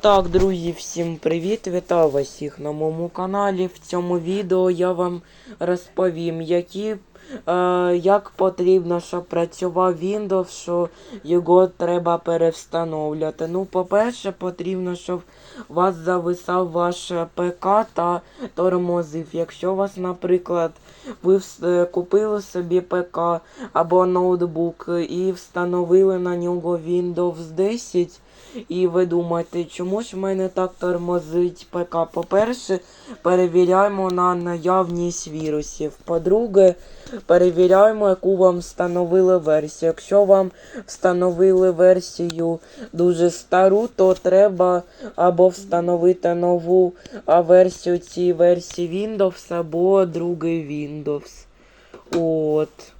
Так, друзі, всім привіт! Вітаю вас всіх на моєму каналі. В цьому відео я вам розповім, які, е, як потрібно, щоб працював Windows, що його треба перевстановлювати. Ну, по-перше, потрібно, щоб у вас зависав ваш ПК та тормозив. Якщо у вас, наприклад, ви е, купили собі ПК або ноутбук і встановили на нього Windows 10. І ви думаєте, чому ж в мене так тормозить ПК? По-перше, перевіряємо на наявність вірусів. По-друге, перевіряємо, яку вам встановили версію. Якщо вам встановили версію дуже стару, то треба або встановити нову версію цієї версії Windows, або другий Windows. От.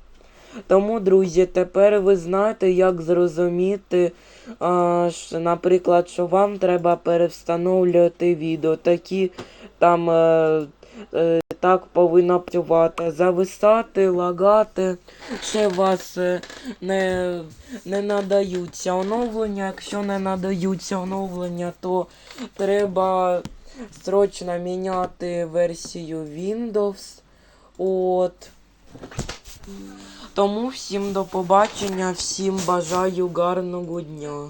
Тому, друзі, тепер ви знаєте, як зрозуміти, а, що, наприклад, що вам треба перевстановлювати відео. Такі там е, е, так повинно працювати. Зависати, лагати. Ще вас е, не, не надаються оновлення. Якщо не надаються оновлення, то треба срочно міняти версію Windows. От. Тому всім до побачення, всім бажаю гарного дня.